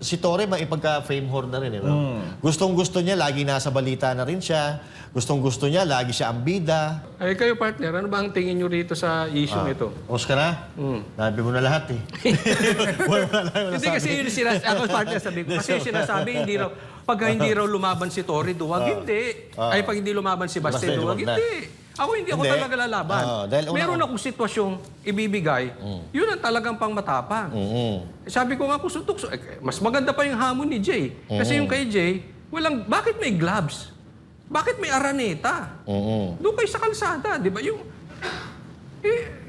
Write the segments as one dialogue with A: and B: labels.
A: si Torre maipagka-fame whore na rin. Eh, no? Gustong gusto niya, lagi nasa balita na rin siya. Gustong gusto niya, lagi siya ang bida.
B: Ay, kayo partner, ano ba ang tingin nyo rito sa issue ito?
A: Os ka na? Nabi mo na lahat eh. Wala wala na
B: Hindi kasi yun sinasabi, ako partner sabi ko, kasi yung sinasabi, hindi raw, pag hindi raw lumaban si Tory, duwag, hindi. Ay, pag hindi lumaban si Baste,
A: Baste,
B: duwag, hindi. Ako hindi ako
A: Hindi.
B: talaga lalaban.
A: Oo, dahil una-
B: Meron akong sitwasyong ibibigay, yun ang talagang pang matapang.
A: Mm.
B: Sabi ko nga, kusuntok, eh, mas maganda pa yung hamon ni Jay. Kasi yung kay Jay, walang, bakit may gloves? Bakit may araneta?
A: Mm-mm.
B: Doon kayo sa kalsada, di ba? Yung, eh,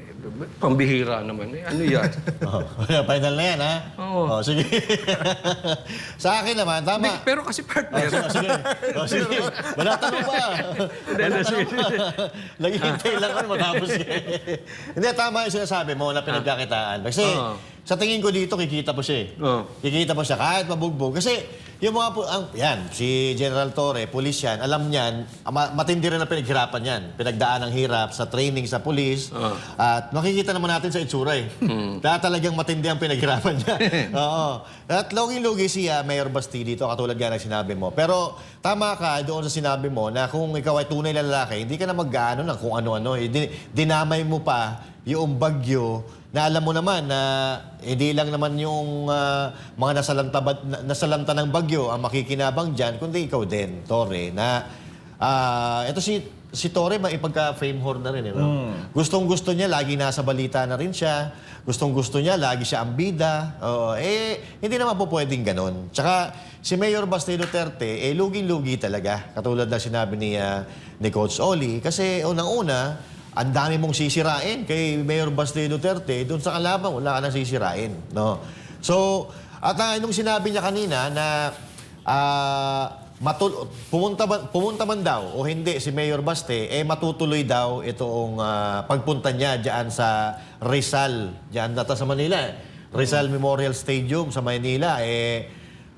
B: pambihira naman. Eh, ano yan?
A: Oh, final na yan, ha?
B: Oo.
A: Oh, sige. Sa akin naman,
B: Hindi,
A: tama.
B: pero kasi partner,
A: Oh, sige. Oh, sige. Wala tanong pa.
B: Hindi, hindi, sige, sige.
A: Naghihintay lang ako matapos yan. Hindi, tama yung sinasabi mo na pinagkakitaan. Kasi
B: Oo.
A: sa tingin ko dito, kikita po siya eh.
B: Oo.
A: Kikita po siya kahit mabugbog. Kasi yung mga ang, yan, si General Torre, pulis yan, alam niyan, ma- matindi rin ang pinaghirapan yan. Pinagdaan ng hirap sa training sa pulis.
B: Oo.
A: At makikita naman natin sa itsura eh. Kaya talagang matindi ang pinaghirapan niya. Oo. At loging-logi si ah, Mayor Basti dito, katulad nga ng sinabi mo. Pero tama ka doon sa sinabi mo na kung ikaw ay tunay na lalaki, hindi ka na mag-ano ng kung ano-ano. Eh, din- dinamay mo pa yung bagyo na alam mo naman na hindi lang naman yung ah, mga nasalanta, ba- na- nasalanta ng bagyo ang makikinabang dyan, kundi ikaw din, Torre, na ah, ito si si Torre maipagka-fame whore na rin. Eh, no? Gustong gusto niya, lagi nasa balita na rin siya. Gustong gusto niya, lagi siya ang bida. Oo, eh, hindi naman po pwedeng ganun. Tsaka si Mayor Basti Duterte, eh, lugi-lugi talaga. Katulad na sinabi ni, ah, ni Coach Oli. Kasi unang-una, ang dami mong sisirain kay Mayor Basti Duterte, doon sa kalaban, wala ka nang sisirain. No? So, at uh, nung sinabi niya kanina na ah, matul- pumunta, man, pumunta man daw o hindi si Mayor Baste, eh matutuloy daw itong ah, pagpunta niya diyan sa Rizal, diyan data sa Manila. eh. Rizal Memorial Stadium sa Manila, eh,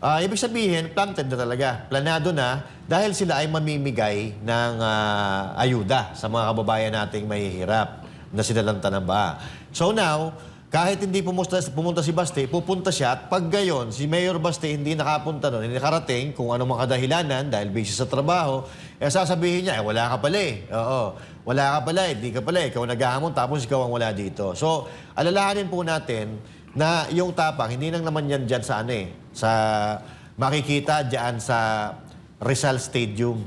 A: ah, ibig sabihin, planted na talaga. Planado na dahil sila ay mamimigay ng ah, ayuda sa mga kababayan nating mahihirap na sinalanta ng baha. So now, kahit hindi pumunta, pumunta si Baste, pupunta siya at pag gayon, si Mayor Baste hindi nakapunta doon, hindi nakarating kung ano mga kadahilanan dahil busy sa trabaho, eh sasabihin niya, eh wala ka pala eh. Oo, wala ka pala eh, di ka pala eh. Ikaw naghahamon tapos ikaw ang wala dito. So, alalahanin po natin na yung tapang, hindi lang naman yan dyan sa ano eh, sa makikita dyan sa Rizal Stadium.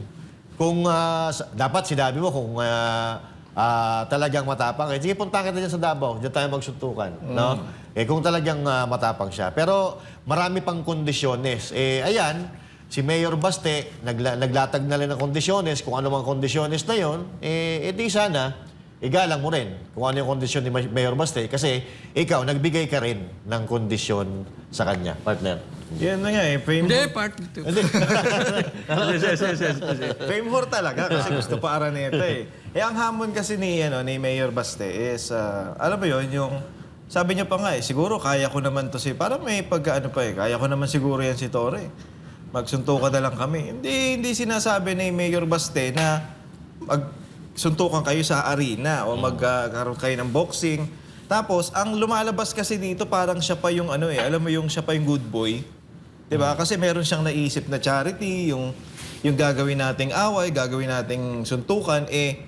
A: Kung sa- dapat sinabi mo kung ah, ah, talagang matapang, eh, sige punta kita dyan sa Davao, dyan tayo magsuntukan. No? Eh, kung talagang ah, matapang siya. Pero marami pang kondisyones. Eh, ayan, si Mayor Baste, nagla- naglatag na rin ng kondisyones. Kung ano mga kondisyones na yon, eh, edi sana, igalang mo rin kung ano yung kondisyon ni Ma- Mayor Baste. Kasi ikaw, nagbigay ka rin ng kondisyon sa kanya, partner.
C: Yan na nga eh. Fame,
B: Hindi, part two.
C: fame whore talaga kasi gusto pa Araneta eh. Eh ang hamon kasi ni, ano, ni Mayor Baste is, ah, alam mo yun, yung sabi niya pa nga eh, siguro kaya ko naman to si, parang may pagkaano pa eh, kaya ko naman siguro yan si Tore. Magsuntukan na lang kami. Hindi, hindi sinasabi ni Mayor Baste na magsuntukan kayo sa arena o magkaroon kayo ng boxing. Tapos, ang lumalabas kasi dito parang siya pa yung ano eh, alam mo yung siya pa yung good boy. 'Di ba? Kasi meron siyang naisip na charity, yung yung gagawin nating away, gagawin nating suntukan eh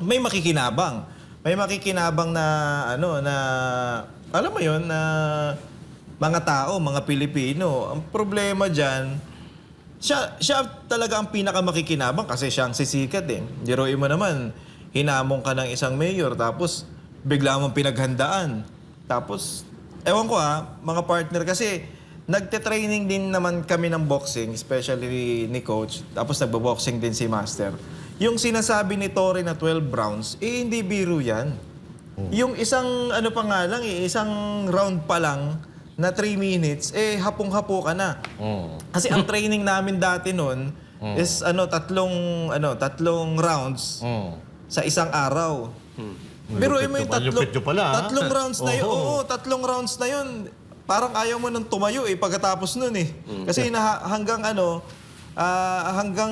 C: may makikinabang. May makikinabang na ano na alam mo 'yon na mga tao, mga Pilipino. Ang problema diyan siya, siya talaga ang pinakamakikinabang kasi siya ang sisikat eh. Diroin mo naman, hinamong ka ng isang mayor tapos bigla mong pinaghandaan. Tapos, ewan ko ha, mga partner kasi nagte-training din naman kami ng boxing, especially ni coach. Tapos nagbo-boxing din si master. Yung sinasabi ni Torre na 12 rounds, eh hindi biro yan. Yung isang ano pa nga lang eh, isang round pa lang na 3 minutes, eh hapong-hapo ka na. Kasi ang training namin dati noon is ano tatlong ano tatlong rounds sa isang araw. Pero
A: Malupit
C: mo yung tatlo, tatlong rounds na yun.
A: Oo.
C: Oo, tatlong rounds na yun. Parang ayaw mo nang tumayo eh pagkatapos nun eh. Kasi na, hanggang ano, ah, hanggang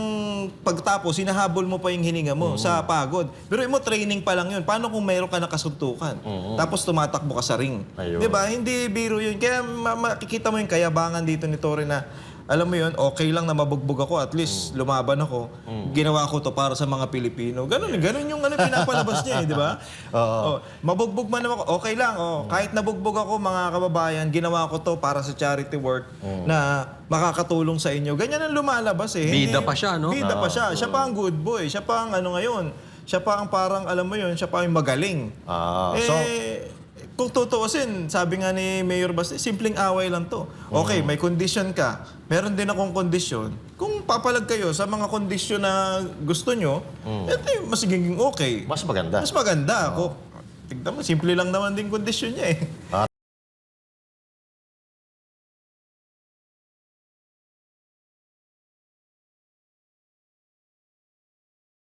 C: pagtapos, hinahabol mo pa yung hininga mo sa pagod. Pero mo, training pa lang yun. Paano kung mayroon ka nakasuntukan? Tapos tumatakbo ka sa ring.
A: Ayun.
C: Di ba? Hindi biro yun. Kaya ma- makikita mo yung kayabangan dito ni Torre na alam mo yun, okay lang na mabugbog ako, at least lumaban ako. Ginawa ko to para sa mga Pilipino. Ganun, ganun yung ano, pinapalabas niya, eh, di ba? Oo. mabugbog man ako, okay lang. Oh. Kahit nabugbog ako, mga kababayan, ginawa ko to para sa charity work na makakatulong sa inyo. Ganyan ang lumalabas eh.
B: Bida pa siya, no?
C: Bida pa siya. Siya pa ang good boy. Siya pa ang ano ngayon. Siya pa ang parang, alam mo yun, siya pa ang magaling.
A: Ah,
C: eh,
A: so,
C: kung tutuusin, sabi nga ni Mayor Basti, simpleng away lang to. Okay, may condition ka. Meron din akong kondisyon. Kung papalag kayo sa mga kondisyon na gusto nyo, eh, mas giging okay.
A: mas maganda.
C: Mas maganda. Kung, tignan mo, simple lang naman din kondisyon niya eh.